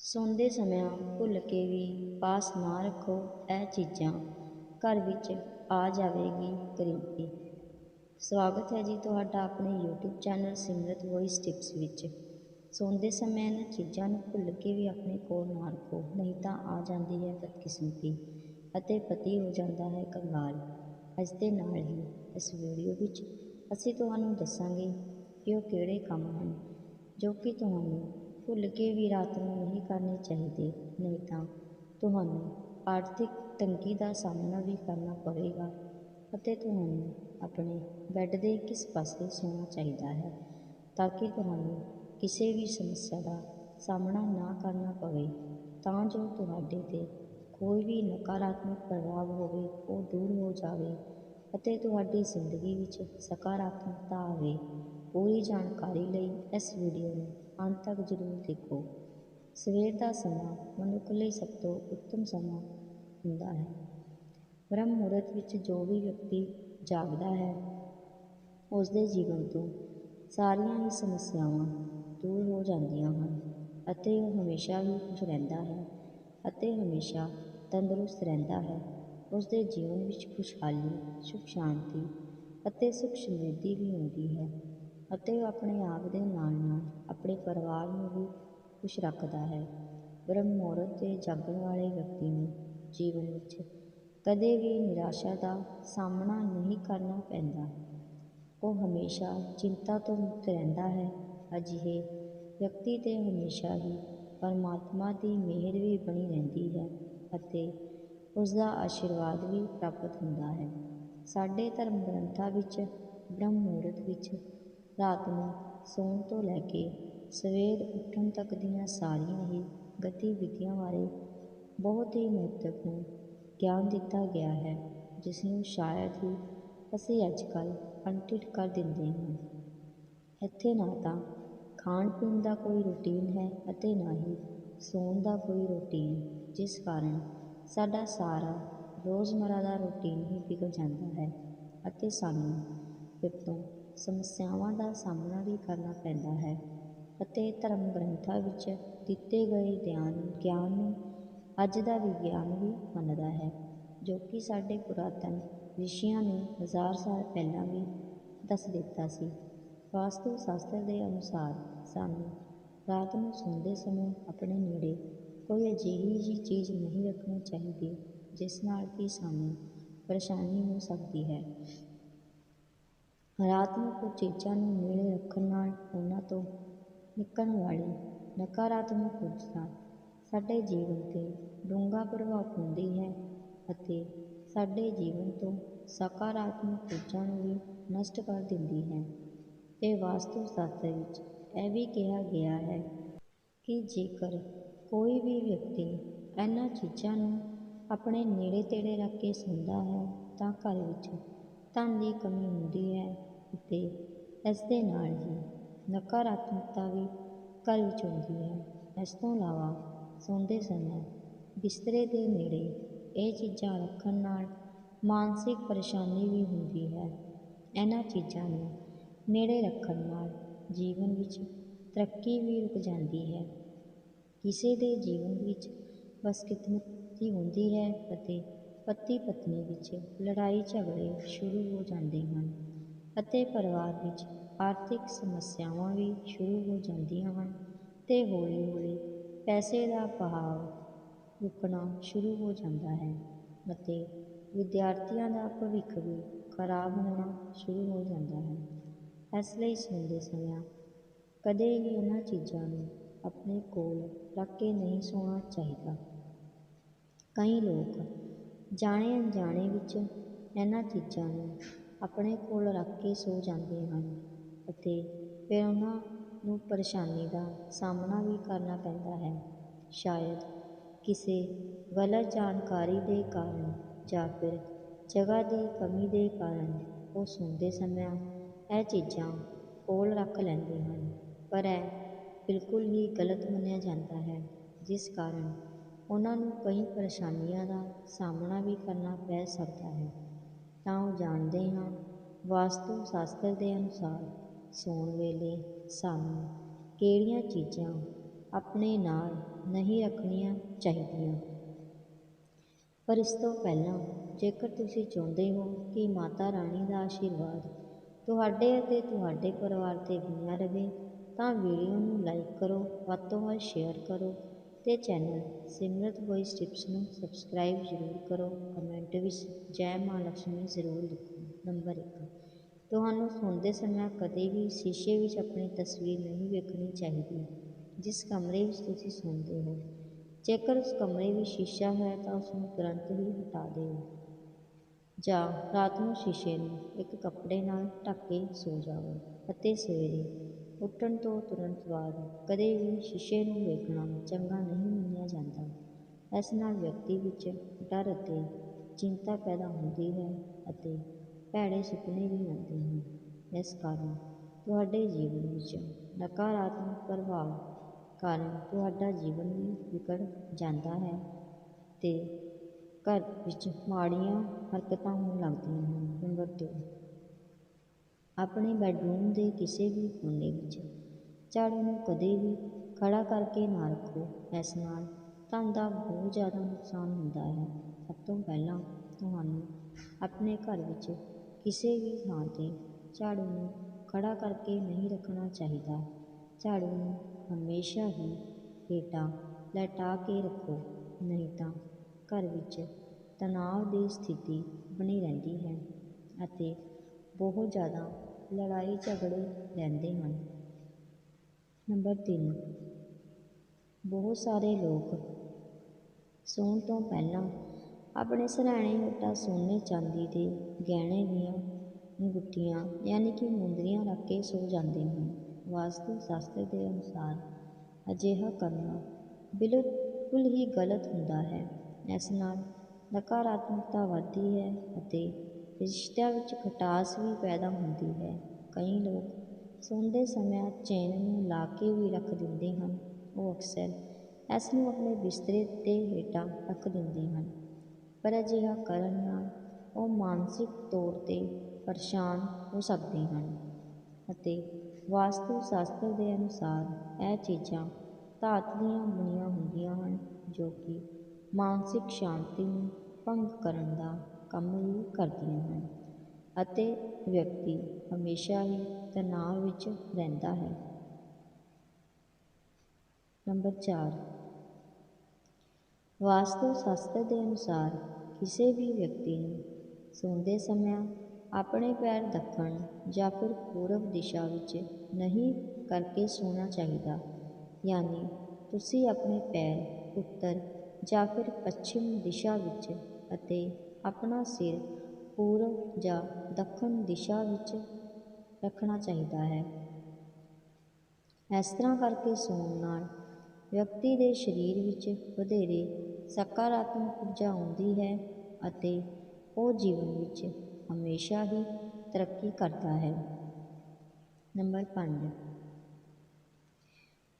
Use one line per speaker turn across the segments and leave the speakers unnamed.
ਸੌਂਦੇ ਸਮਿਆਂ ਭੁੱਲ ਕੇ ਵੀ ਪਾਸ ਨਾ ਰੱਖੋ ਇਹ ਚੀਜ਼ਾਂ। ਘਰ ਵਿੱਚ ਆ ਜਾਵੇਗੀ ਗਰੀਬੀ ਸਵਾਗਤ ਹੈ ਜੀ ਤੁਹਾਡਾ ਆਪਣੇ YouTube channel Simrat voice tips ਵਿੱਚ। ਸੌਂਦੇ ਸਮੇਂ ਇਹਨਾਂ ਚੀਜ਼ਾਂ ਨੂੰ ਭੁੱਲ ਕੇ ਵੀ ਆਪਣੇ ਕੋਲ ਨਾ ਰੱਖੋ, ਨਹੀਂ ਤਾਂ ਆ ਜਾਂਦੀ ਹੈ ਬਦਕਿਸਮਤੀ ਅਤੇ ਪਤੀ ਹੋ ਜਾਂਦਾ ਹੈ ਕੰਗਾਲ। ਇਸ ਦੇ ਨਾਲ ਹੀ ਇਸ ਵੀਡੀਓ ਵਿੱਚ ਅਸੀਂ ਤੁਹਾਨੂੰ ਦੱਸਾਂਗੇ ਕਿ ਉਹ ਕਿਹੜੇ ਕੰਮ ਹਨ, ਜੋ ਕਿ ਤੁਹਾਨੂੰ ਭੁੱਲ ਕੇ ਵੀ ਰਾਤ ਨੂੰ ਨਹੀਂ ਕਰਨੇ ਚਾਹੀਦੇ, ਨਹੀਂ ਤਾਂ ਤੁਹਾਨੂੰ ਆਰਥਿਕ ਤੰਗੀ ਦਾ ਸਾਹਮਣਾ ਵੀ ਕਰਨਾ ਪਵੇਗਾ ਅਤੇ ਤੁਹਾਨੂੰ ਆਪਣੇ ਬੈੱਡ ਦੇ ਕਿਸ ਪਾਸੇ ਸੌਣਾ ਚਾਹੀਦਾ ਹੈ ਤਾਂ ਕਿ ਤੁਹਾਨੂੰ ਕਿਸੇ ਵੀ ਸਮੱਸਿਆ ਦਾ ਸਾਹਮਣਾ ਨਾ ਕਰਨਾ ਪਵੇ, ਤਾਂ ਜੋ ਤੁਹਾਡੇ 'ਤੇ ਕੋਈ ਵੀ ਨਕਾਰਾਤਮਕ ਪ੍ਰਭਾਵ ਹੋਵੇ, ਉਹ ਦੂਰ ਹੋ ਜਾਵੇ ਅਤੇ ਤੁਹਾਡੀ ਜ਼ਿੰਦਗੀ ਵਿੱਚ ਸਕਾਰਾਤਮਕਤਾ ਆਵੇ। ਪੂਰੀ ਜਾਣਕਾਰੀ ਲਈ ਇਸ ਵੀਡੀਓ ਨੂੰ ਅੰਤ ਤੱਕ ਜ਼ਰੂਰ ਦੇਖੋ। ਸਵੇਰ ਦਾ ਸਮਾਂ ਮਨੁੱਖ ਲਈ ਸਭ ਤੋਂ ਉੱਤਮ ਸਮਾਂ ਹੁੰਦਾ ਹੈ। ਬ੍ਰਹਮ ਮੁਹੂਰਤ ਵਿੱਚ ਜੋ ਵੀ ਵਿਅਕਤੀ ਜਾਗਦਾ ਹੈ ਉਸ ਦੇ ਜੀਵਨ ਤੋਂ ਸਾਰੀਆਂ ਹੀ ਸਮੱਸਿਆਵਾਂ ਦੂਰ ਹੋ ਜਾਂਦੀਆਂ ਹਨ ਅਤੇ ਉਹ ਹਮੇਸ਼ਾ ਹੀ ਖੁਸ਼ ਰਹਿੰਦਾ ਹੈ ਅਤੇ ਹਮੇਸ਼ਾ ਤੰਦਰੁਸਤ ਰਹਿੰਦਾ ਹੈ। ਉਸ ਦੇ ਜੀਵਨ ਵਿੱਚ ਖੁਸ਼ਹਾਲੀ ਸੁਖ ਸ਼ਾਂਤੀ ਅਤੇ ਸੁਖ ਸਮਰਿੱਧੀ ਵੀ ਹੁੰਦੀ ਹੈ। ਅਤੇ ਉਹ ਆਪਣੇ ਆਪ ਦੇ ਨਾਲ ਨਾਲ ਆਪਣੇ ਪਰਿਵਾਰ ਨੂੰ ਵੀ ਖੁਸ਼ ਰੱਖਦਾ ਹੈ। ਬ੍ਰਹਮ ਮੁਹੂਰਤ 'ਤੇ ਜਾਗਣ ਵਾਲੇ ਵਿਅਕਤੀ ਨੂੰ ਜੀਵਨ ਵਿੱਚ ਕਦੇ ਵੀ ਨਿਰਾਸ਼ਾ ਦਾ ਸਾਹਮਣਾ ਨਹੀਂ ਕਰਨਾ ਪੈਂਦਾ। ਉਹ ਹਮੇਸ਼ਾ ਚਿੰਤਾ ਤੋਂ ਮੁਕਤ ਰਹਿੰਦਾ ਹੈ। ਅਜਿਹੇ ਵਿਅਕਤੀ 'ਤੇ ਹਮੇਸ਼ਾ ਹੀ ਪਰਮਾਤਮਾ ਦੀ ਮਿਹਰ ਵੀ ਬਣੀ ਰਹਿੰਦੀ ਹੈ ਅਤੇ ਉਸ ਦਾ ਆਸ਼ੀਰਵਾਦ ਵੀ ਪ੍ਰਾਪਤ ਹੁੰਦਾ ਹੈ। ਸਾਡੇ ਧਰਮ ਗ੍ਰੰਥਾਂ ਵਿੱਚ ਬ੍ਰਹਮ ਮੁਹੂਰਤ ਵਿੱਚ ਰਾਤ ਨੂੰ ਸੌਣ ਤੋਂ ਲੈ ਕੇ ਸਵੇਰ ਉੱਠਣ ਤੱਕ ਦੀਆਂ ਸਾਰੀਆਂ ਹੀ ਗਤੀਵਿਧੀਆਂ ਬਾਰੇ ਬਹੁਤ ਹੀ ਮਹੱਤਵਪੂਰਨ ਗਿਆਨ ਦਿੱਤਾ ਗਿਆ ਹੈ, ਜਿਸ ਨੂੰ ਸ਼ਾਇਦ ਹੀ ਅਸੀਂ ਅੱਜ ਕੱਲ੍ਹ ਅਣਟਿੱਠ ਕਰ ਦਿੰਦੇ ਹਾਂ। ਇੱਥੇ ਨਾ ਤਾਂ ਖਾਣ ਪੀਣ ਦਾ ਕੋਈ ਰੂਟੀਨ ਹੈ ਅਤੇ ਨਾ ਹੀ ਸੌਣ ਦਾ ਕੋਈ ਰੂਟੀਨ, ਜਿਸ ਕਾਰਨ ਸਾਡਾ ਸਾਰਾ ਰੋਜ਼ਮਰਾ ਦਾ ਰੂਟੀਨ ਹੀ ਵਿਗੜ ਜਾਂਦਾ ਹੈ ਅਤੇ ਸਾਨੂੰ ਫਿਰ ਤੋਂ ਸਮੱਸਿਆਵਾਂ ਦਾ ਸਾਹਮਣਾ ਵੀ ਕਰਨਾ ਪੈਂਦਾ ਹੈ ਅਤੇ ਧਰਮ ਗ੍ਰੰਥਾਂ ਵਿੱਚ ਦਿੱਤੇ ਗਏ ਗਿਆਨ ਗਿਆਨ ਨੂੰ ਅੱਜ ਦਾ ਵਿਗਿਆਨ ਵੀ ਮੰਨਦਾ ਹੈ, ਜੋ ਕਿ ਸਾਡੇ ਪੁਰਾਤਨ ਰਿਸ਼ੀਆਂ ਨੇ ਹਜ਼ਾਰ ਸਾਲ ਪਹਿਲਾਂ ਵੀ ਦੱਸ ਦਿੱਤਾ ਸੀ। ਵਾਸਤੂ ਸ਼ਾਸਤਰ ਦੇ ਅਨੁਸਾਰ ਸਾਨੂੰ ਰਾਤ ਨੂੰ ਸੌਂਦੇ ਸਮੇਂ ਆਪਣੇ ਨੇੜੇ ਕੋਈ ਅਜਿਹੀ ਜਿਹੀ ਚੀਜ਼ ਨਹੀਂ ਰੱਖਣੀ ਚਾਹੀਦੀ, ਜਿਸ ਨਾਲ ਕਿ ਸਾਨੂੰ ਪਰੇਸ਼ਾਨੀ ਹੋ ਸਕਦੀ ਹੈ। ਰਾਤ ਚੀਜ਼ਾਂ ਨੂੰ ਨੇੜੇ ਰੱਖਣ ਨਾਲ ਉਹਨਾਂ ਤੋਂ ਨਿਕਲਣ ਵਾਲੀ ਨਕਾਰਾਤਮਕ ਊਰਜਾ ਸਾਡੇ ਜੀਵਨ 'ਤੇ ਡੂੰਘਾ ਪ੍ਰਭਾਵ ਪਾਉਂਦੀ ਹੈ ਅਤੇ ਸਾਡੇ ਜੀਵਨ ਤੋਂ ਸਕਾਰਾਤਮਕ ਊਰਜਾ ਨੂੰ ਵੀ ਨਸ਼ਟ ਕਰ ਦਿੰਦੀ ਹੈ। ਅਤੇ ਵਾਸਤੂ ਸ਼ਾਸਤਰ ਵਿੱਚ ਇਹ ਵੀ ਕਿਹਾ ਗਿਆ ਹੈ ਕਿ ਜੇਕਰ ਕੋਈ ਵੀ ਵਿਅਕਤੀ ਇਹਨਾਂ ਚੀਜ਼ਾਂ ਨੂੰ ਆਪਣੇ ਨੇੜੇ ਤੇੜੇ ਰੱਖ ਕੇ ਸੌਂਦਾ ਹੈ ਤਾਂ ਘਰ ਵਿੱਚ ਧਨ ਦੀ ਕਮੀ ਹੁੰਦੀ ਹੈ ਅਤੇ ਇਸ ਦੇ ਨਾਲ ਹੀ ਨਕਾਰਾਤਮਕਤਾ ਵੀ ਘਰ ਵਿੱਚ ਹੁੰਦੀ ਹੈ। ਇਸ ਤੋਂ ਇਲਾਵਾ ਸੌਂਦੇ ਸਮੇਂ ਬਿਸਤਰੇ ਦੇ ਨੇੜੇ ਇਹ ਚੀਜ਼ਾਂ ਰੱਖਣ ਨਾਲ ਮਾਨਸਿਕ ਪਰੇਸ਼ਾਨੀ ਵੀ ਹੁੰਦੀ ਹੈ। ਇਹਨਾਂ ਚੀਜ਼ਾਂ ਨੂੰ ਨੇੜੇ ਰੱਖਣ ਨਾਲ ਜੀਵਨ ਵਿੱਚ ਤਰੱਕੀ ਵੀ ਰੁਕ ਜਾਂਦੀ ਹੈ। ਕਿਸੇ ਦੇ ਜੀਵਨ ਵਿੱਚ ਬਦਕਿਸਮਤੀ ਹੁੰਦੀ ਹੈ ਅਤੇ ਪਤੀ ਪਤਨੀ ਵਿੱਚ ਲੜਾਈ ਝਗੜੇ ਸ਼ੁਰੂ ਹੋ ਜਾਂਦੇ ਹਨ। ਅਤੇ ਪਰਿਵਾਰ ਵਿੱਚ ਆਰਥਿਕ ਸਮੱਸਿਆਵਾਂ ਵੀ ਸ਼ੁਰੂ ਹੋ ਜਾਂਦੀਆਂ ਹਨ ਅਤੇ ਹੌਲੀ ਹੌਲੀ ਪੈਸੇ ਦਾ ਬਹਾਵ ਰੁਕਣਾ ਸ਼ੁਰੂ ਹੋ ਜਾਂਦਾ ਹੈ ਅਤੇ ਵਿਦਿਆਰਥੀਆਂ ਦਾ ਭਵਿੱਖ ਵੀ ਖਰਾਬ ਹੋਣਾ ਸ਼ੁਰੂ ਹੋ ਜਾਂਦਾ ਹੈ। ਇਸ ਲਈ ਸੌਂਦੇ ਸਮਿਆਂ ਕਦੇ ਵੀ ਇਹਨਾਂ ਚੀਜ਼ਾਂ ਨੂੰ ਆਪਣੇ ਕੋਲ ਰੱਖ ਕੇ ਨਹੀਂ ਸੌਣਾ ਚਾਹੀਦਾ। ਕਈ ਲੋਕ ਜਾਣੇ ਅਣਜਾਣੇ ਵਿੱਚ ਇਹਨਾਂ ਚੀਜ਼ਾਂ ਨੂੰ ਆਪਣੇ ਕੋਲ ਰੱਖ ਕੇ ਸੋ ਜਾਂਦੇ ਹਨ ਅਤੇ ਫਿਰ ਉਹਨਾਂ ਨੂੰ ਪਰੇਸ਼ਾਨੀ ਦਾ ਸਾਹਮਣਾ ਵੀ ਕਰਨਾ ਪੈਂਦਾ ਹੈ। ਸ਼ਾਇਦ ਕਿਸੇ ਗਲਤ ਜਾਣਕਾਰੀ ਦੇ ਕਾਰਨ ਜਾਂ ਫਿਰ ਜਗ੍ਹਾ ਦੀ ਕਮੀ ਦੇ ਕਾਰਨ ਉਹ ਸੌਂਦੇ ਸਮਿਆਂ ਇਹ ਚੀਜ਼ਾਂ ਕੋਲ ਰੱਖ ਲੈਂਦੇ ਹਨ। ਪਰ ਇਹ ਬਿਲਕੁਲ ਹੀ ਗਲਤ ਮੰਨਿਆ ਜਾਂਦਾ ਹੈ, ਜਿਸ ਕਾਰਨ ਉਹਨਾਂ ਨੂੰ ਕਈ ਪਰੇਸ਼ਾਨੀਆਂ ਦਾ ਸਾਹਮਣਾ ਵੀ ਕਰਨਾ ਪੈ ਸਕਦਾ ਹੈ। ਤਾਂ ਉਹ ਜਾਣਦੇ ਹਾਂ। ਵਾਸਤੂ ਸ਼ਾਸਤਰ ਦੇ ਅਨੁਸਾਰ ਸੌਣ ਵੇਲੇ ਸਾਨੂੰ ਕਿਹੜੀਆਂ ਚੀਜ਼ਾਂ ਆਪਣੇ ਨਾਲ ਨਹੀਂ ਰੱਖਣੀਆਂ ਚਾਹੀਦੀਆਂ? ਪਰ ਇਸ ਤੋਂ ਪਹਿਲਾਂ ਜੇਕਰ ਤੁਸੀਂ ਚਾਹੁੰਦੇ ਹੋ ਕਿ ਮਾਤਾ ਰਾਣੀ ਦਾ ਆਸ਼ੀਰਵਾਦ ਤੁਹਾਡੇ ਅਤੇ ਤੁਹਾਡੇ ਪਰਿਵਾਰ 'ਤੇ ਬਣਿਆ ਰਹੇ, ਤਾਂ ਵੀਡੀਓ ਨੂੰ ਲਾਈਕ ਕਰੋ, ਵੱਧ ਤੋਂ ਵੱਧ ਸ਼ੇਅਰ ਕਰੋ ਤੇ ਚੈਨਲ ਸਿਮਰਤ ਵੌਇਸ ਟਿਪਸ ਨੂੰ ਸਬਸਕ੍ਰਾਈਬ ਜ਼ਰੂਰ ਕਰੋ। ਕਮੈਂਟ ਵਿੱਚ ਜੈ ਮਾਂ ਲక్ష్ਮੀ ਜ਼ਰੂਰ ਲਿਖੋ। ਨੰਬਰ 1 ਤੁਹਾਨੂੰ ਸੌਂਦੇ ਸਮੇਂ ਕਦੇ ਵੀ ਸ਼ੀਸ਼ੇ ਵਿੱਚ ਆਪਣੀ ਤਸਵੀਰ ਨਹੀਂ ਵੇਖਣੀ ਚਾਹੀਦੀ, ਜਿਸ ਕਮਰੇ ਵਿੱਚ ਤੁਸੀਂ ਸੌਂਦੇ ਹੋ। ਜੇਕਰ ਉਸ ਕਮਰੇ ਵਿੱਚ ਸ਼ੀਸ਼ਾ ਹੈ ਤਾਂ ਉਸ ਨੂੰ ਤੁਰੰਤ ਹੀ ਹਟਾ ਦਿਓ। ਜਾਂ ਰਾਤ ਨੂੰ ਸ਼ੀਸ਼ੇ ਨੂੰ ਇੱਕ ਕੱਪੜੇ ਨਾਲ ਢੱਕ ਕੇ ਸੋ ਜਾਵੋ ਅਤੇ ਸਵੇਰੇ ਉੱਠਣ ਤੋਂ ਤੁਰੰਤ ਬਾਅਦ ਕਦੇ ਵੀ ਸ਼ੀਸ਼ੇ ਨੂੰ ਵੇਖਣਾ ਚੰਗਾ ਨਹੀਂ ਮੰਨਿਆ ਜਾਂਦਾ। ਇਸ ਨਾਲ ਵਿਅਕਤੀ ਵਿੱਚ ਡਰ ਅਤੇ ਚਿੰਤਾ ਪੈਦਾ ਹੁੰਦੀ ਹੈ ਅਤੇ ਭੈੜੇ ਸੁਪਨੇ ਵੀ ਆਉਂਦੇ ਹਨ। ਇਸ ਕਾਰਨ ਤੁਹਾਡੇ ਜੀਵਨ ਵਿੱਚ ਨਕਾਰਾਤਮਕ ਪ੍ਰਭਾਵ ਕਾਰਨ ਤੁਹਾਡਾ ਜੀਵਨ ਵੀ ਵਿਗੜ ਜਾਂਦਾ ਹੈ ਤੇ ਘਰ ਵਿੱਚ ਮਾੜੀਆਂ ਹਰਕਤਾਂ ਹੋਣ ਲੱਗਦੀਆਂ ਹਨ। ਨੰਬਰ 2 ਆਪਣੇ ਬੈੱਡਰੂਮ ਦੇ ਕਿਸੇ ਵੀ ਕੋਨੇ ਵਿੱਚ। ਝਾੜੂ ਨੂੰ ਕਦੇ ਵੀ ਖੜ੍ਹਾ ਕਰਕੇ ਨਾ ਰੱਖੋ। ਇਸ ਨਾਲ ਧਨ ਦਾ ਬਹੁਤ ਜ਼ਿਆਦਾ ਨੁਕਸਾਨ ਹੁੰਦਾ ਹੈ। ਸਭ ਤੋਂ ਪਹਿਲਾਂ ਤੁਹਾਨੂੰ ਆਪਣੇ ਘਰ ਵਿੱਚ ਕਿਸੇ ਵੀ ਥਾਂ 'ਤੇ ਝਾੜੂ ਨੂੰ ਖੜ੍ਹਾ ਕਰਕੇ ਨਹੀਂ ਰੱਖਣਾ ਚਾਹੀਦਾ। ਝਾੜੂ ਨੂੰ ਹਮੇਸ਼ਾ ਹੀ ਹੇਠਾਂ ਲਟਾ ਕੇ ਰੱਖੋ, ਨਹੀਂ ਤਾਂ ਘਰ ਵਿੱਚ ਤਣਾਅ ਦੀ ਸਥਿਤੀ ਬਣੀ ਰਹਿੰਦੀ ਹੈ ਅਤੇ ਬਹੁਤ ਜ਼ਿਆਦਾ ਲੜਾਈ ਝਗੜੇ ਰਹਿੰਦੇ ਹਨ। ਨੰਬਰ ਤਿੰਨ, ਬਹੁਤ ਸਾਰੇ ਲੋਕ ਸੌਣ ਤੋਂ ਪਹਿਲਾਂ ਆਪਣੇ ਸਿਰਹਾਣੇ ਹੇਠਾਂ ਸੋਨੇ ਚਾਂਦੀ ਦੇ ਗਹਿਣੇ ਦੀਆਂ ਅੰਗੂਠੀਆਂ ਯਾਨੀ ਕਿ ਮੁੰਦਰੀਆਂ ਰੱਖ ਕੇ ਸੋ ਜਾਂਦੇ ਹਨ। ਵਾਸਤੂ ਸ਼ਾਸਤਰ ਦੇ ਅਨੁਸਾਰ ਅਜਿਹਾ ਕਰਨਾ ਬਿਲਕੁਲ ਹੀ ਗਲਤ ਹੁੰਦਾ ਹੈ। ਇਸ ਨਾਲ ਨਕਾਰਾਤਮਕਤਾ ਵੱਧਦੀ ਹੈ ਅਤੇ ਰਿਸ਼ਤਿਆਂ ਵਿੱਚ ਖਟਾਸ ਵੀ ਪੈਦਾ ਹੁੰਦੀ ਹੈ। ਕਈ ਲੋਕ ਸੌਂਦੇ ਸਮਿਆਂ ਚੈਨ ਨੂੰ ਲਾ ਕੇ ਵੀ ਰੱਖ ਦਿੰਦੇ ਹਨ। ਉਹ ਅਕਸਰ ਇਸ ਨੂੰ ਆਪਣੇ ਬਿਸਤਰੇ ਦੇ ਹੇਠਾਂ ਰੱਖ ਦਿੰਦੇ ਹਨ। ਪਰ ਅਜਿਹਾ ਕਰਨ ਨਾਲ ਉਹ ਮਾਨਸਿਕ ਤੌਰ 'ਤੇ ਪਰੇਸ਼ਾਨ ਹੋ ਸਕਦੇ ਹਨ ਅਤੇ ਵਾਸਤੂ ਸ਼ਾਸਤਰ ਦੇ ਅਨੁਸਾਰ ਇਹ ਚੀਜ਼ਾਂ ਧਾਤ ਦੀਆਂ ਬਣੀਆਂ ਹੁੰਦੀਆਂ ਹਨ ਜੋ ਕਿ ਮਾਨਸਿਕ ਸ਼ਾਂਤੀ ਨੂੰ ਭੰਗ ਕਰਨ ਦਾ ਕੰਮ ਵੀ ਕਰਦੀਆਂ ਹਨ ਅਤੇ ਵਿਅਕਤੀ ਹਮੇਸ਼ਾ ਹੀ ਤਣਾਅ ਵਿੱਚ ਰਹਿੰਦਾ ਹੈ। ਨੰਬਰ ਚਾਰ। ਵਾਸਤੂ ਸ਼ਾਸਤਰ ਦੇ ਅਨੁਸਾਰ ਕਿਸੇ ਵੀ ਵਿਅਕਤੀ ਨੂੰ ਸੌਂਦੇ ਸਮੇਂ ਆਪਣੇ ਪੈਰ ਦੱਖਣ ਜਾਂ ਫਿਰ ਪੂਰਬ ਦਿਸ਼ਾ ਵਿੱਚ ਨਹੀਂ ਕਰਕੇ ਸੌਣਾ ਚਾਹੀਦਾ, ਯਾਨੀ ਤੁਸੀਂ ਆਪਣੇ ਪੈਰ ਉੱਤਰ ਜਾਂ ਫਿਰ ਪੱਛਮ ਦਿਸ਼ਾ ਵਿੱਚ ਅਤੇ ਆਪਣਾ ਸਿਰ ਪੂਰਬ ਜਾਂ ਦੱਖਣ ਦਿਸ਼ਾ ਵਿੱਚ ਰੱਖਣਾ ਚਾਹੀਦਾ ਹੈ। ਇਸ ਤਰ੍ਹਾਂ ਕਰਕੇ ਸੌਣ ਨਾਲ ਵਿਅਕਤੀ ਦੇ ਸਰੀਰ ਵਿੱਚ ਵਧੇਰੇ ਸਕਾਰਾਤਮਕ ਊਰਜਾ ਆਉਂਦੀ ਹੈ ਅਤੇ ਉਹ ਜੀਵਨ ਵਿੱਚ ਹਮੇਸ਼ਾ ਹੀ ਤਰੱਕੀ ਕਰਦਾ ਹੈ। ਨੰਬਰ 5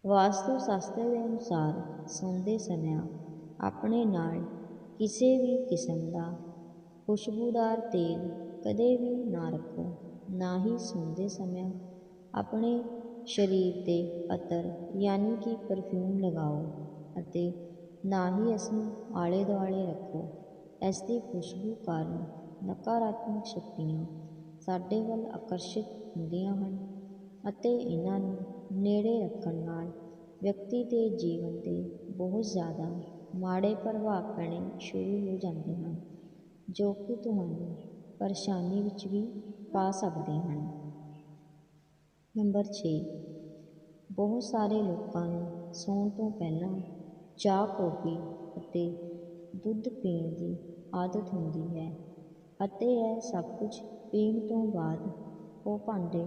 ਵਾਸਤੂ ਸ਼ਾਸਤਰ ਦੇ ਅਨੁਸਾਰ ਸੌਂਦੇ ਸਮਿਆਂ ਆਪਣੇ ਨਾਲ ਕਿਸੇ ਵੀ ਕਿਸਮ ਦਾ ਖੁਸ਼ਬੂਦਾਰ ਤੇਲ ਕਦੇ ਵੀ ਨਾ ਰੱਖੋ, ਨਾ ਹੀ ਸੌਂਦੇ ਸਮੇਂ ਆਪਣੇ ਸਰੀਰ 'ਤੇ ਅਤਰ ਯਾਨੀ ਕਿ ਪਰਫਿਊਮ ਲਗਾਓ ਅਤੇ ਨਾ ਹੀ ਇਸ ਨੂੰ ਆਲੇ ਦੁਆਲੇ ਰੱਖੋ। ਇਸ ਦੀ ਖੁਸ਼ਬੂ ਕਾਰਨ ਨਕਾਰਾਤਮਕ ਸ਼ਕਤੀਆਂ ਸਾਡੇ ਵੱਲ ਆਕਰਸ਼ਿਤ ਹੁੰਦੀਆਂ ਹਨ ਅਤੇ ਇਹਨਾਂ ਨੂੰ ਨੇੜੇ ਰੱਖਣ ਨਾਲ ਵਿਅਕਤੀ ਦੇ ਜੀਵਨ 'ਤੇ ਬਹੁਤ ਜ਼ਿਆਦਾ ਮਾੜੇ ਪ੍ਰਭਾਵ ਪੈਣੇ ਸ਼ੁਰੂ ਹੋ ਜਾਂਦੇ ਹਨ। ਜੋ ਕਿ ਤੁਹਾਨੂੰ ਪਰੇਸ਼ਾਨੀ ਵਿੱਚ ਵੀ ਪਾ ਸਕਦੇ ਹਨ। ਨੰਬਰ ਛੇ। ਬਹੁਤ ਸਾਰੇ ਲੋਕਾਂ ਨੂੰ ਸੌਣ ਤੋਂ ਪਹਿਲਾਂ ਚਾਹ, ਕੌਫੀ ਅਤੇ ਦੁੱਧ ਪੀਣ ਦੀ ਆਦਤ ਹੁੰਦੀ ਹੈ ਅਤੇ ਇਹ ਸਭ ਕੁਝ ਪੀਣ ਤੋਂ ਬਾਅਦ ਉਹ ਭਾਂਡੇ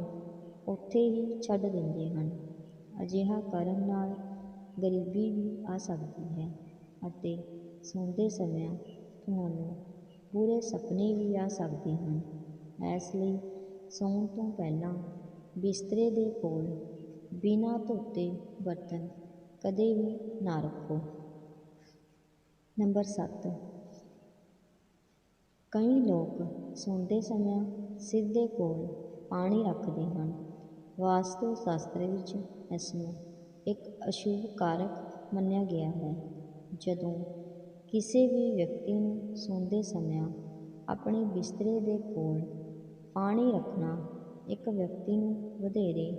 ਉੱਥੇ ਹੀ ਛੱਡ ਦਿੰਦੇ ਹਨ। ਅਜਿਹਾ ਕਰਨ ਨਾਲ ਗਰੀਬੀ ਵੀ ਆ ਸਕਦੀ ਹੈ ਅਤੇ ਸੌਂਦੇ ਸਮੇਂ ਤੁਹਾਨੂੰ ਬੁਰੇ ਸੁਪਨੇ ਵੀ ਆ ਸਕਦੇ ਹਨ। ਇਸ ਲਈ ਸੌਣ ਤੋਂ ਪਹਿਲਾਂ ਬਿਸਤਰੇ ਦੇ ਕੋਲ ਬਿਨਾਂ ਧੋਤੇ ਬਰਤਨ ਕਦੇ ਵੀ ਨਾ ਰੱਖੋ। ਨੰਬਰ 7 ਕਈ ਲੋਕ ਸੌਂਦੇ ਸਮੇਂ ਸਿਰ ਦੇ ਕੋਲ ਪਾਣੀ ਰੱਖਦੇ ਹਨ। ਵਾਸਤੂ ਸ਼ਾਸਤਰ ਵਿੱਚ ਇਸ ਨੂੰ ਇੱਕ ਅਸ਼ੁਭ ਕਾਰਕ ਮੰਨਿਆ ਗਿਆ ਹੈ। ਜਦੋਂ ਕਿਸੇ ਵੀ ਵਿਅਕਤੀ ਨੂੰ ਸੌਂਦੇ ਸਮਿਆਂ ਆਪਣੇ ਬਿਸਤਰੇ ਦੇ ਕੋਲ ਪਾਣੀ ਰੱਖਣਾ ਇੱਕ ਵਿਅਕਤੀ ਨੂੰ ਵਧੇਰੇ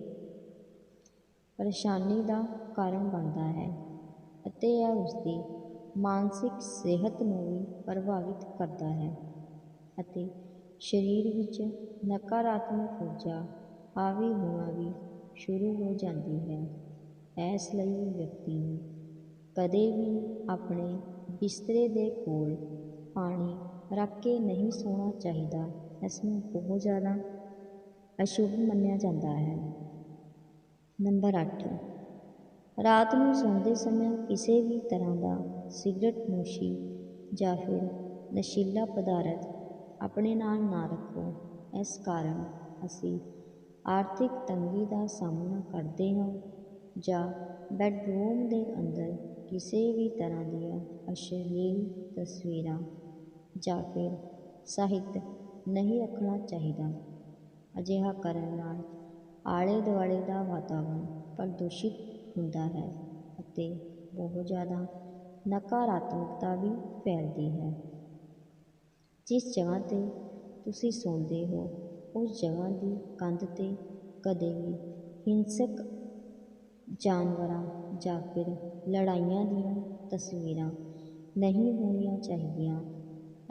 ਪਰੇਸ਼ਾਨੀ ਦਾ ਕਾਰਨ ਬਣਦਾ ਹੈ ਅਤੇ ਇਹ ਉਸਦੀ ਮਾਨਸਿਕ ਸਿਹਤ ਨੂੰ ਵੀ ਪ੍ਰਭਾਵਿਤ ਕਰਦਾ ਹੈ ਅਤੇ ਸਰੀਰ ਵਿੱਚ ਨਕਾਰਾਤਮਕ ਊਰਜਾ, ਹਾਵੀ ਹੋਣਾ ਵੀ ਸ਼ੁਰੂ ਹੋ ਜਾਂਦੀ ਹੈ। ਇਸ ਲਈ ਵਿਅਕਤੀ ਨੂੰ ਕਦੇ ਵੀ ਆਪਣੇ ਬਿਸਤਰੇ ਦੇ ਕੋਲ ਪਾਣੀ ਰੱਖ ਕੇ ਨਹੀਂ ਸੌਣਾ ਚਾਹੀਦਾ, ਇਸ ਨੂੰ ਬਹੁਤ ਜ਼ਿਆਦਾ ਅਸ਼ੁਭ ਮੰਨਿਆ ਜਾਂਦਾ ਹੈ। ਨੰਬਰ 8 ਰਾਤ ਨੂੰ ਸੌਂਦੇ ਸਮੇਂ ਕਿਸੇ ਵੀ ਤਰ੍ਹਾਂ ਦਾ ਸਿਗਰਟ ਨੋਸ਼ੀ ਜਾਂ ਫਿਰ ਨਸ਼ੀਲਾ ਪਦਾਰਥ ਆਪਣੇ ਨਾਲ ਨਾ ਰੱਖੋ। ਇਸ ਕਾਰਨ ਅਸੀਂ ਆਰਥਿਕ ਤੰਗੀ ਦਾ ਸਾਹਮਣਾ ਕਰਦੇ ਹਾਂ ਜਾਂ ਬੈੱਡਰੂਮ ਦੇ ਅੰਦਰ ਕਿਸੇ ਵੀ ਤਰ੍ਹਾਂ ਦੀਆਂ ਅਸ਼ਲੀਲ ਤਸਵੀਰਾਂ ਜਾਂ ਫਿਰ ਸਾਹਿਤ ਨਹੀਂ ਰੱਖਣਾ ਚਾਹੀਦਾ। ਅਜਿਹਾ ਕਰਨ ਨਾਲ ਆਲੇ ਦੁਆਲੇ ਦਾ ਵਾਤਾਵਰਨ ਪ੍ਰਦੂਸ਼ਿਤ ਹੁੰਦਾ ਹੈ ਅਤੇ ਬਹੁਤ ਜ਼ਿਆਦਾ ਨਕਾਰਾਤਮਕਤਾ ਵੀ ਫੈਲਦੀ ਹੈ। ਜਿਸ ਜਗ੍ਹਾ 'ਤੇ ਤੁਸੀਂ ਸੌਂਦੇ ਹੋ, ਉਸ ਜਗ੍ਹਾ ਦੀ ਕੰਧ 'ਤੇ ਕਦੇ ਵੀ ਹਿੰਸਕ ਜਾਨਵਰਾਂ ਜਾਂ ਫਿਰ ਲੜਾਈਆਂ ਦੀਆਂ ਤਸਵੀਰਾਂ ਨਹੀਂ ਹੋਣੀਆਂ ਚਾਹੀਦੀਆਂ।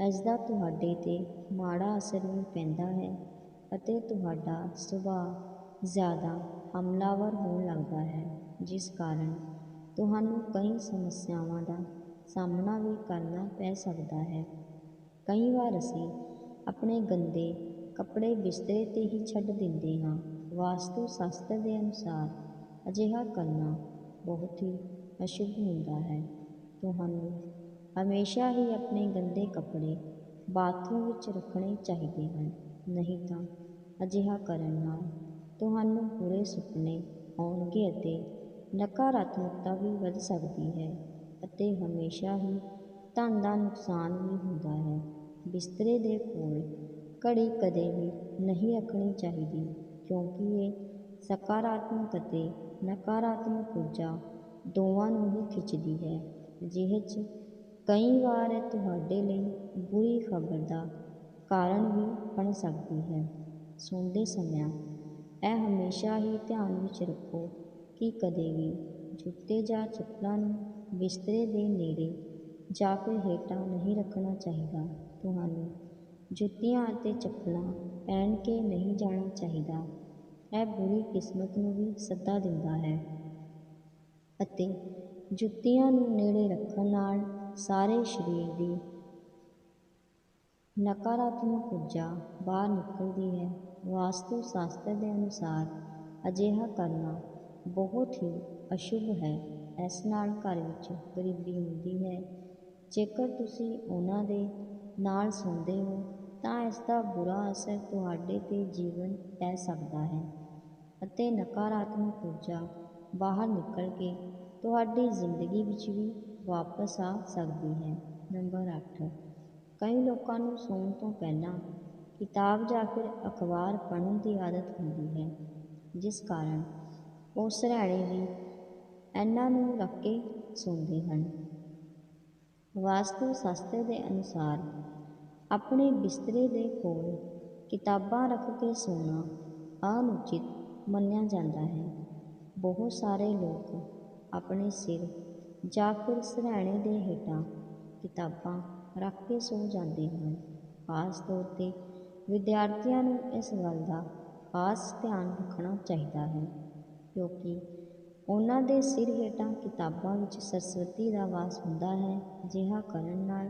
ਇਸ ਦਾ ਤੁਹਾਡੇ 'ਤੇ ਮਾੜਾ ਅਸਰ ਵੀ ਪੈਂਦਾ ਹੈ ਅਤੇ ਤੁਹਾਡਾ ਸੁਭਾਅ ਜ਼ਿਆਦਾ ਹਮਲਾਵਰ ਹੋਣ ਲੱਗਦਾ ਹੈ, ਜਿਸ ਕਾਰਨ ਤੁਹਾਨੂੰ ਕਈ ਸਮੱਸਿਆਵਾਂ ਦਾ ਸਾਹਮਣਾ ਵੀ ਕਰਨਾ ਪੈ ਸਕਦਾ ਹੈ। ਕਈ ਵਾਰ ਅਸੀਂ ਆਪਣੇ ਗੰਦੇ ਕੱਪੜੇ ਬਿਸਤਰੇ 'ਤੇ ਹੀ ਛੱਡ ਦਿੰਦੇ ਹਾਂ। ਵਾਸਤੂ ਸ਼ਾਸਤਰ ਦੇ ਅਨੁਸਾਰ ਅਜਿਹਾ ਕਰਨਾ ਬਹੁਤ ਹੀ ਅਸ਼ੁਭ ਹੁੰਦਾ ਹੈ। ਤੁਹਾਨੂੰ ਹਮੇਸ਼ਾ ਹੀ ਆਪਣੇ ਗੰਦੇ ਕੱਪੜੇ ਬਾਥਰੂਮ ਵਿੱਚ ਰੱਖਣੇ ਚਾਹੀਦੇ ਹਨ। ਨਹੀਂ ਤਾਂ ਅਜਿਹਾ ਕਰਨ ਨਾਲ ਤੁਹਾਨੂੰ ਬੁਰੇ ਸੁਪਨੇ ਆਉਣਗੇ ਅਤੇ ਨਕਾਰਾਤਮਕਤਾ ਵੀ ਵੱਧ ਸਕਦੀ ਹੈ ਅਤੇ ਹਮੇਸ਼ਾ ਹੀ ਧਨ ਦਾ ਨੁਕਸਾਨ ਵੀ ਹੁੰਦਾ ਹੈ। ਬਿਸਤਰੇ ਦੇ ਕੋਲ ਘੜੀ ਕਦੇ ਵੀ ਨਹੀਂ ਰੱਖਣੀ ਚਾਹੀਦੀ, ਕਿਉਂਕਿ ਇਹ ਸਕਾਰਾਤਮਕ ਅਤੇ ਨਕਾਰਾਤਮਕ ਊਰਜਾ ਦੋਵਾਂ ਨੂੰ ਹੀ ਖਿੱਚਦੀ ਹੈ। ਅਜਿਹੇ 'ਚ ਕਈ ਵਾਰ ਇਹ ਤੁਹਾਡੇ ਲਈ ਬੁਰੀ ਖਬਰ ਦਾ ਕਾਰਨ ਵੀ ਬਣ ਸਕਦੀ ਹੈ। ਸੌਂਦੇ ਸਮਿਆਂ ਇਹ ਹਮੇਸ਼ਾ ਹੀ ਧਿਆਨ ਵਿੱਚ ਰੱਖੋ ਕਿ ਕਦੇ ਵੀ ਜੁੱਤੇ ਜਾਂ ਚੱਪਲਾਂ ਨੂੰ ਬਿਸਤਰੇ ਦੇ ਨੇੜੇ ਜਾਂ ਫਿਰ ਹੇਠਾਂ ਨਹੀਂ ਰੱਖਣਾ ਚਾਹੀਦਾ। ਤੁਹਾਨੂੰ ਜੁੱਤੀਆਂ ਅਤੇ ਚੱਪਲਾਂ ਪਹਿਨ ਕੇ ਨਹੀਂ ਜਾਣਾ ਚਾਹੀਦਾ। ਇਹ ਬੁਰੀ ਕਿਸਮਤ ਨੂੰ ਵੀ ਸੱਦਾ ਦਿੰਦਾ ਹੈ ਅਤੇ ਜੁੱਤੀਆਂ ਨੂੰ ਨੇੜੇ ਰੱਖਣ ਨਾਲ ਸਾਰੇ ਸਰੀਰ ਦੀ ਨਕਾਰਾਤਮਕ ਊਰਜਾ ਬਾਹਰ ਨਿਕਲਦੀ ਹੈ। ਵਾਸਤੂ ਸ਼ਾਸਤਰ ਦੇ ਅਨੁਸਾਰ ਅਜਿਹਾ ਕਰਨਾ ਬਹੁਤ ਹੀ ਅਸ਼ੁਭ ਹੈ। ਇਸ ਨਾਲ ਘਰ ਵਿੱਚ ਗਰੀਬੀ ਹੁੰਦੀ ਹੈ। ਜੇਕਰ ਤੁਸੀਂ ਉਹਨਾਂ ਦੇ ਨਾਲ ਸੌਂਦੇ ਹੋ ਤਾਂ ਇਸ ਦਾ ਬੁਰਾ ਅਸਰ ਤੁਹਾਡੇ 'ਤੇ ਜੀਵਨ ਪੈ ਸਕਦਾ ਹੈ। ਅਤੇ ਨਕਾਰਾਤਮਕ ਊਰਜਾ ਬਾਹਰ ਨਿਕਲ ਕੇ ਤੁਹਾਡੀ ਜ਼ਿੰਦਗੀ ਵਿੱਚ ਵੀ ਵਾਪਸ ਆ ਸਕਦੀ ਹੈ। ਨੰਬਰ ਅੱਠ। ਕਈ ਲੋਕਾਂ ਨੂੰ ਸੌਣ ਤੋਂ ਪਹਿਲਾਂ ਕਿਤਾਬ ਜਾਂ ਫਿਰ ਅਖਬਾਰ ਪੜ੍ਹਨ ਦੀ ਆਦਤ ਹੁੰਦੀ ਹੈ, ਜਿਸ ਕਾਰਨ ਉਹ ਸਿਰਹਾਣੇ ਵੀ ਇਹਨਾਂ ਨੂੰ ਰੱਖ ਕੇ ਸੌਂਦੇ ਹਨ। ਵਾਸਤੂ ਸ਼ਾਸਤਰ ਦੇ ਅਨੁਸਾਰ ਆਪਣੇ ਬਿਸਤਰੇ ਦੇ ਕੋਲ ਕਿਤਾਬਾਂ ਰੱਖ ਕੇ ਸੌਣਾ ਅਨੁਚਿਤ ਮੰਨਿਆ ਜਾਂਦਾ ਹੈ। ਬਹੁਤ ਸਾਰੇ ਲੋਕ ਆਪਣੇ ਸਿਰ ਜਾਂ ਫਿਰ ਸਿਰਹਾਣੇ ਦੇ ਹੇਠਾਂ ਕਿਤਾਬਾਂ ਰੱਖ ਕੇ ਸੌ ਜਾਂਦੇ ਹਨ। ਖਾਸ ਤੌਰ 'ਤੇ ਵਿਦਿਆਰਥੀਆਂ ਨੂੰ ਇਸ ਗੱਲ ਦਾ ਖਾਸ ਧਿਆਨ ਰੱਖਣਾ ਚਾਹੀਦਾ ਹੈ, ਕਿਉਂਕਿ ਉਹਨਾਂ ਦੇ ਸਿਰ ਹੇਠਾਂ ਕਿਤਾਬਾਂ ਵਿੱਚ ਸਰਸਵਤੀ ਦਾ ਵਾਸ ਹੁੰਦਾ ਹੈ ਅਜਿਹਾ ਕਰਨ ਨਾਲ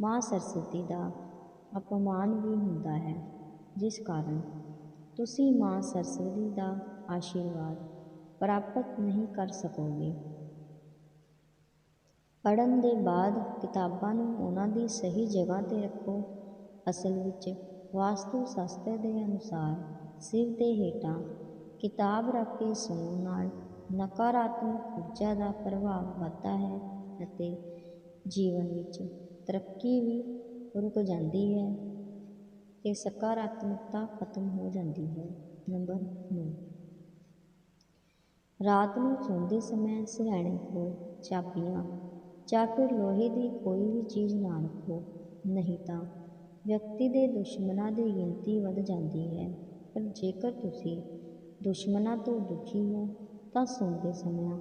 ਮਾਂ ਸਰਸਵਤੀ ਦਾ ਅਪਮਾਨ ਵੀ ਹੁੰਦਾ ਹੈ, ਜਿਸ ਕਾਰਨ ਤੁਸੀਂ ਮਾਂ ਸਰਸਵਤੀ ਦਾ ਆਸ਼ੀਰਵਾਦ ਪ੍ਰਾਪਤ ਨਹੀਂ ਕਰ ਸਕੋਗੇ। ਪੜ੍ਹਨ ਦੇ ਬਾਅਦ ਕਿਤਾਬਾਂ ਨੂੰ ਉਹਨਾਂ ਦੀ ਸਹੀ ਜਗ੍ਹਾ 'ਤੇ ਰੱਖੋ। ਅਸਲ ਵਿੱਚ ਵਾਸਤੂ ਸ਼ਾਸਤਰ ਦੇ ਅਨੁਸਾਰ ਸਿਰ ਦੇ ਹੇਠਾਂ ਕਿਤਾਬ ਰੱਖ ਕੇ ਸੌਣ ਨਾਲ ਨਕਾਰਾਤਮਕ ਊਰਜਾ ਦਾ ਪ੍ਰਭਾਵ ਵੱਧਦਾ ਹੈ ਅਤੇ ਜੀਵਨ ਵਿੱਚ ਤਰੱਕੀ ਵੀ ਰੁਕ ਜਾਂਦੀ ਹੈ। ਅਤੇ ਸਕਾਰਾਤਮਕਤਾ ਖਤਮ ਹੋ ਜਾਂਦੀ ਹੈ। ਨੰਬਰ 9 ਰਾਤ ਨੂੰ ਸੌਂਦੇ ਸਮੇਂ ਸਿਰਹਾਣੇ ਕੋਲ ਚਾਬੀਆਂ ਜਾਂ ਫਿਰ ਲੋਹੇ ਦੀ ਕੋਈ ਵੀ ਚੀਜ਼ ਨਾ ਰੱਖੋ। ਨਹੀਂ ਤਾਂ ਵਿਅਕਤੀ ਦੇ ਦੁਸ਼ਮਣਾਂ ਦੀ ਗਿਣਤੀ ਵੱਧ ਜਾਂਦੀ ਹੈ। ਪਰ ਜੇਕਰ ਤੁਸੀਂ ਦੁਸ਼ਮਣਾਂ ਤੋਂ ਦੁਖੀ ਹੋ, ਤਾਂ ਸੌਂਦੇ ਸਮੇਂ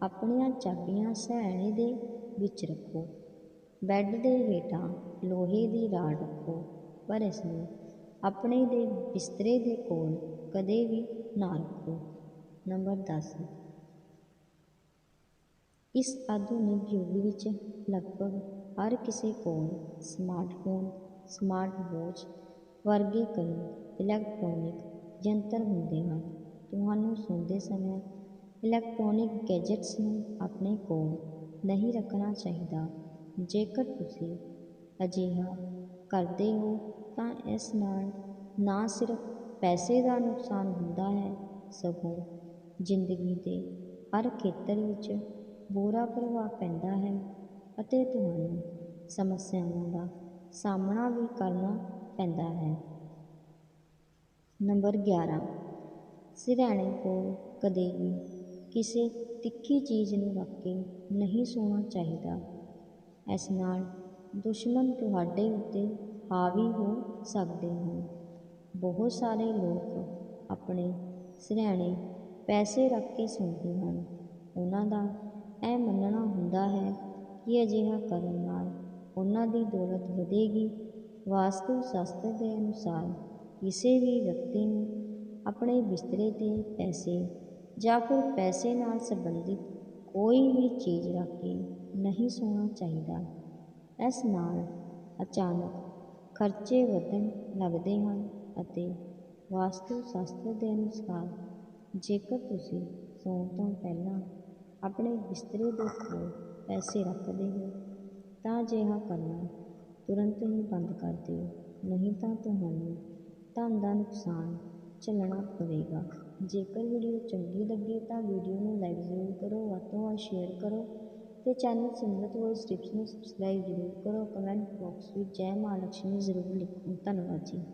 ਆਪਣੀਆਂ ਚਾਬੀਆਂ ਸਿਰਹਾਣੇ ਦੇ ਵਿੱਚ ਰੱਖੋ। ਬੈੱਡ ਦੇ ਹੇਠਾਂ ਲੋਹੇ ਦੀ ਰਾਡ ਰੱਖੋ। ਪਰ ਇਸ ਨੂੰ ਆਪਣੇ ਦੇ ਬਿਸਤਰੇ ਦੇ ਕੋਲ ਕਦੇ ਵੀ ਨਾ ਰੱਖੋ। ਨੰਬਰ 10 ਇਸ ਆਧੁਨਿਕ ਯੁੱਗ ਵਿੱਚ ਲਗਭਗ ਹਰ ਕਿਸੇ ਕੋਲ ਸਮਾਰਟਫੋਨ ਸਮਾਰਟ ਵਾਚ ਵਰਗੇ ਕਈ ਇਲੈਕਟ੍ਰੋਨਿਕ ਯੰਤਰ ਹੁੰਦੇ ਹਨ। ਤੁਹਾਨੂੰ ਸੌਂਦੇ ਸਮੇਂ ਇਲੈਕਟ੍ਰੋਨਿਕ ਗੈਜਟਸ ਨੂੰ ਆਪਣੇ ਕੋਲ ਨਹੀਂ ਰੱਖਣਾ ਚਾਹੀਦਾ। ਜੇਕਰ ਤੁਸੀਂ ਅਜਿਹਾ ਕਰਦੇ ਹੋ ਤਾਂ ਇਸ ਨਾਲ ਨਾ ਸਿਰਫ ਪੈਸੇ ਦਾ ਨੁਕਸਾਨ ਹੁੰਦਾ ਹੈ, ਸਗੋਂ ਜ਼ਿੰਦਗੀ ਦੇ ਹਰ ਖੇਤਰ ਵਿੱਚ ਬੁਰਾ ਪ੍ਰਭਾਵ ਪੈਂਦਾ ਹੈ ਅਤੇ ਤੁਹਾਨੂੰ ਸਮੱਸਿਆਵਾਂ ਦਾ ਸਾਹਮਣਾ ਵੀ ਕਰਨਾ ਪੈਂਦਾ ਹੈ। ਨੰਬਰ 11 ਸਿਰਹਾਣੇ ਕੋਲ ਕਦੇ ਵੀ ਕਿਸੇ ਤਿੱਖੀ ਚੀਜ਼ ਨੂੰ ਰੱਖ ਕੇ ਨਹੀਂ ਸੌਣਾ ਚਾਹੀਦਾ। ਇਸ ਨਾਲ ਦੁਸ਼ਮਣ ਤੁਹਾਡੇ ਉੱਤੇ ਹਾਵੀ ਹੋ ਸਕਦੇ ਹਨ। ਬਹੁਤ ਸਾਰੇ ਲੋਕ ਆਪਣੇ ਸਿਰਹਾਣੇ ਪੈਸੇ ਰੱਖ ਕੇ ਸੌਂਦੇ ਹਨ। ਉਹਨਾਂ ਦਾ ਇਹ ਮੰਨਣਾ ਹੁੰਦਾ ਹੈ ਕਿ ਅਜਿਹਾ ਕਰਨ ਨਾਲ ਉਹਨਾਂ ਦੀ ਦੌਲਤ ਵਧੇਗੀ। ਵਾਸਤੂ ਸ਼ਾਸਤਰ ਦੇ ਅਨੁਸਾਰ ਕਿਸੇ ਵੀ ਵਿਅਕਤੀ ਨੂੰ ਆਪਣੇ ਬਿਸਤਰੇ 'ਤੇ ਪੈਸੇ ਜਾਂ ਫਿਰ ਪੈਸੇ ਨਾਲ ਸੰਬੰਧਿਤ ਕੋਈ ਵੀ ਚੀਜ਼ ਰੱਖ ਕੇ ਨਹੀਂ ਸੌਣਾ ਚਾਹੀਦਾ। ਇਸ ਨਾਲ ਅਚਾਨਕ ਖਰਚੇ ਵਧਣ ਲੱਗਦੇ ਹਨ ਅਤੇ ਵਾਸਤੂ ਸ਼ਾਸਤਰ ਦੇ ਅਨੁਸਾਰ ਜੇਕਰ ਤੁਸੀਂ ਸੌਣ ਤੋਂ ਪਹਿਲਾਂ ਆਪਣੇ ਬਿਸਤਰੇ ਦੇ ਕੋਲ ਪੈਸੇ ਰੱਖਦੇ ਹੋ, ਤਾਂ ਅਜਿਹਾ ਕਰਨਾ ਤੁਰੰਤ ਹੀ ਬੰਦ ਕਰ ਦਿਓ। ਨਹੀਂ ਤਾਂ ਤੁਹਾਨੂੰ ਧਨ ਦਾ ਨੁਕਸਾਨ ਝੱਲਣਾ ਪਵੇਗਾ। ਜੇਕਰ ਵੀਡੀਓ ਚੰਗੀ ਲੱਗੇ ਤਾਂ ਵੀਡੀਓ ਨੂੰ ਲਾਈਕ ਜ਼ਰੂਰ ਕਰੋ, ਵੱਧ ਤੋਂ ਵੱਧ ਸ਼ੇਅਰ ਕਰੋ ਤੇ ਚੈਨਲ ਸਿਮਰਤ ਵੋਇਸ ਟਿਪਸ ਨੂੰ ਸਬਸਕ੍ਰਾਈਬ ਜ਼ਰੂਰ ਕਰੋ ਕਮੈਂਟ ਬਾਕਸ ਵਿੱਚ ਜੈ ਮਾਂ ਲక్ష్ਮੀ ਜ਼ਰੂਰ ਲਿਖੋ। ਧੰਨਵਾਦ ਜੀ।